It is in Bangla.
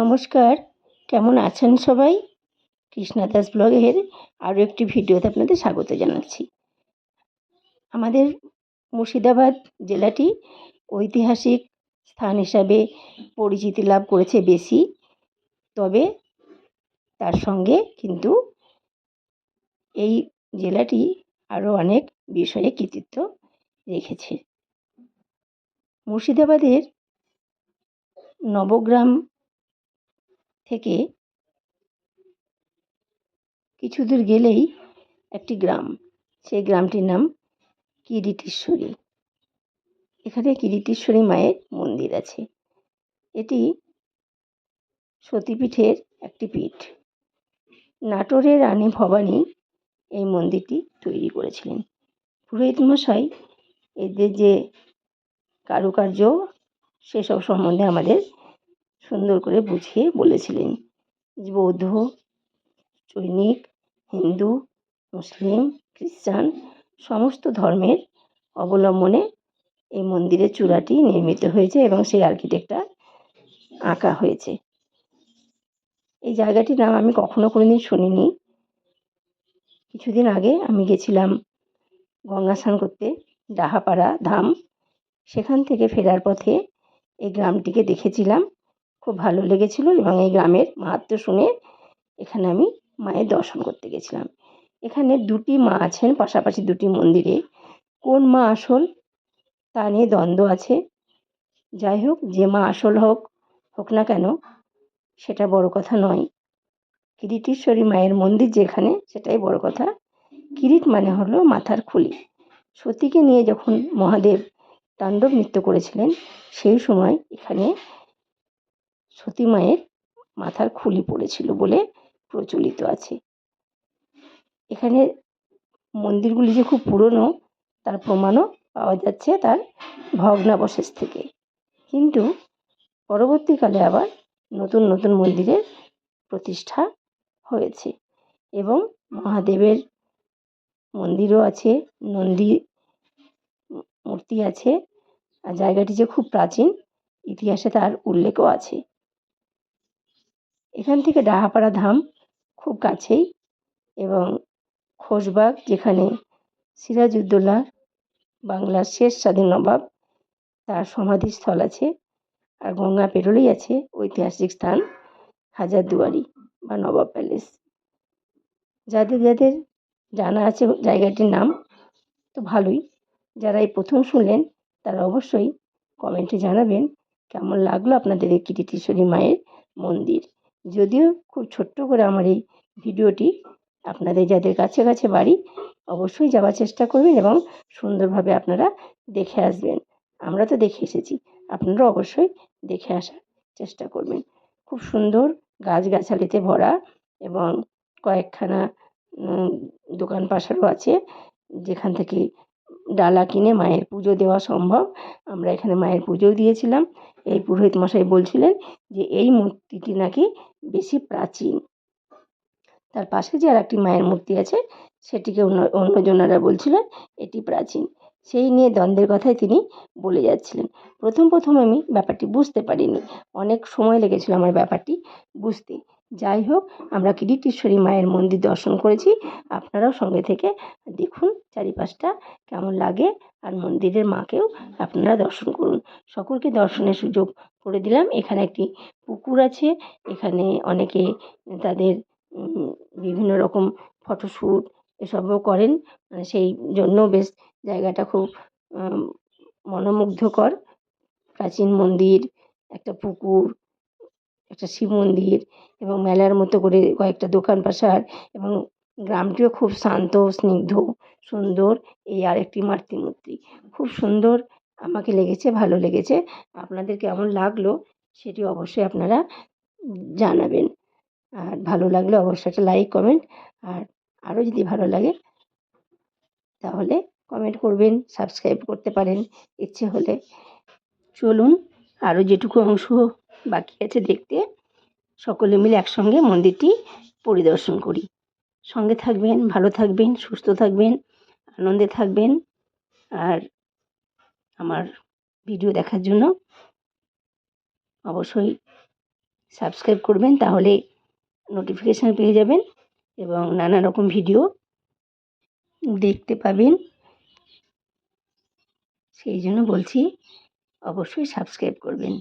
নমস্কার, কেমন আছেন সবাই? কৃষ্ণা দাস ব্লগের আরও একটি ভিডিওতে আপনাদের স্বাগত জানাচ্ছি। আমাদের মুর্শিদাবাদ জেলাটি ঐতিহাসিক স্থান হিসাবে পরিচিতি লাভ করেছে বেশি, তবে তার সঙ্গে কিন্তু এই জেলাটি আরও অনেক বিষয়ে কৃতিত্ব রেখেছে। মুর্শিদাবাদের নবগ্রাম থেকে কিছু দূর গেলেই একটি গ্রাম। সেই গ্রামটির নাম কিরিটেশ্বরী। এখানে কিরিটেশ্বরী মায়ের মন্দির আছে। এটি সতীপীঠের একটি পীঠ। নাটোরের রানী ভবানী এই মন্দিরটি তৈরি করেছিলেন। পুরোহিত মশাই এদের যে কারুকার্য, সেসব সম্বন্ধে আমাদের সুন্দর করে বুঝিয়ে বলেছিলেন। বৌদ্ধ, চৈনিক, হিন্দু, মুসলিম, খ্রিস্টান সমস্ত ধর্মের অবলম্বনে এই মন্দিরের চূড়াটি নির্মিত হয়েছে এবং সেই আর্কিটেক্টটা আঁকা হয়েছে। এই জায়গাটির নাম আমি কখনো কোনোদিন শুনিনি। কিছুদিন আগে আমি গেছিলাম গঙ্গা স্নান করতে ডাহাপাড়া ধাম। সেখান থেকে ফেরার পথে এই গ্রামটিকে দেখেছিলাম। খুব ভালো লেগেছিল এবং এই গ্রামের মাহাত্ম্য শুনে এখানে আমি মায়ের দর্শন করতে গেছিলাম। এখানে দুটি মা আছেন, পাশাপাশি দুটি মন্দিরে। কোন মা আসল তা নিয়ে দ্বন্দ্ব আছে। যাই হোক, যে মা আসল হোক হোক না কেন, সেটা বড় কথা নয়। কিরিটেশ্বরী মায়ের মন্দির যেখানে, সেটাই বড় কথা। কিরিট মানে হলো মাথার খুলি। সতীকে নিয়ে যখন মহাদেব তাণ্ডব নৃত্য করেছিলেন, সেই সময় এখানে সতী মায়ের মাথার খুলি পড়েছিল বলে প্রচলিত আছে। এখানে মন্দিরগুলি যে খুব পুরনো, তার প্রমাণও পাওয়া যাচ্ছে তার ভগ্নাবশেষ থেকে। কিন্তু পরবর্তীকালে আবার নতুন নতুন মন্দিরের প্রতিষ্ঠা হয়েছে এবং মহাদেবের মন্দিরও আছে, নন্দী মূর্তি আছে। আর জায়গাটি যে খুব প্রাচীন, ইতিহাসে তার উল্লেখও আছে। এখান থেকে ডাহাপাড়া ধাম খুব কাছেই এবং খোশবাগ যেখানে সিরাজউদ্দৌলা বাংলার শেষ স্বাধীন নবাব, তার সমাধিস্থল আছে আর গঙ্গা পেরোলেই আছে ঐতিহাসিক স্থান হাজারদুয়ারি বা নবাব প্যালেস। যাদের যাদের জানা আছে জায়গাটির নাম তো ভালোই। যারা এই প্রথম শুনলেন তারা অবশ্যই কমেন্টে জানাবেন কেমন লাগল আপনাদের এই কিরিটেশ্বরী মায়ের মন্দির। যদিও খুব ছোট্ট করে আমার এই ভিডিওটি আপনাদের যাদের কাছে কাছে বাড়ি, অবশ্যই যাওয়ার চেষ্টা করবেন এবং সুন্দরভাবে আপনারা দেখে আসবেন। আমরা তো দেখে এসেছি আপনারা অবশ্যই দেখে আসার চেষ্টা করবেন। খুব সুন্দর গাছগাছালিতে ভরা এবং কয়েকখানা দোকান পাশারও আছে, যেখান থেকে ডালা কিনে মায়ের পুজো দেওয়া সম্ভব। আমরা এখানে মায়ের পুজোও দিয়েছিলাম। এই পুরোহিত মশাই বলছিলেন যে, এই মূর্তিটি নাকি বেশি প্রাচীন। তার পাশে যে আর একটি মায়ের মূর্তি আছে, সেটিকে অন্য অন্যজনেরা বলছিলেন এটি প্রাচীন। সেই নিয়ে দ্বন্দ্বের কথাই তিনি বলে যাচ্ছিলেন। প্রথম প্রথম আমি ব্যাপারটি বুঝতে পারিনি। অনেক সময় লেগেছিল আমার ব্যাপারটি বুঝতে। যাই হোক, আমরা কিরিটেশ্বরী মায়ের মন্দির দর্শন করেছি। আপনারাও সঙ্গে থেকে দেখুন চারিপাশটা কেমন লাগে। আর মন্দিরের মাকেও আপনারা দর্শন করুন। সকলকে দর্শনের সুযোগ করে দিলাম। এখানে একটি পুকুর আছে। এখানে অনেকে তাদের বিভিন্ন রকম ফটোশ্যুট এসবও করেন। সেই জন্য বেশ জায়গাটা খুব মনোমুগ্ধকর। প্রাচীন মন্দির, একটা পুকুর, একটা শিব মন্দির এবং মেলার মতো করে কয়েকটা দোকান পাশার এবং গ্রামটিও খুব শান্ত, স্নিগ্ধ, সুন্দর। এই আরেকটি মাতৃমূর্তি। খুব সুন্দর আমাকে লেগেছে, ভালো লেগেছে। আপনাদের কেমন লাগল সেটি অবশ্যই আপনারা জানাবেন। আর ভালো লাগলে অবশ্যই একটা লাইক কমেন্ট আর আরও যদি ভালো লাগে তাহলে কমেন্ট করবেন সাবস্ক্রাইব করতে পারেন ইচ্ছে হলে। চলুন আরও যেটুকু অংশ বাকি আছে দেখতে সকলে মিলে একসঙ্গে মন্দিরটি পরিদর্শন করি। সঙ্গে থাকবেন, ভালো থাকবেন, সুস্থ থাকবেন, আনন্দে থাকবেন। আর আমার ভিডিও দেখার জন্য অবশ্যই সাবস্ক্রাইব করবেন, তাহলে নোটিফিকেশান পেয়ে যাবেন এবং নানা রকম ভিডিও দেখতে পাবেন। সেই জন্য বলছি, অবশ্যই সাবস্ক্রাইব করবেন।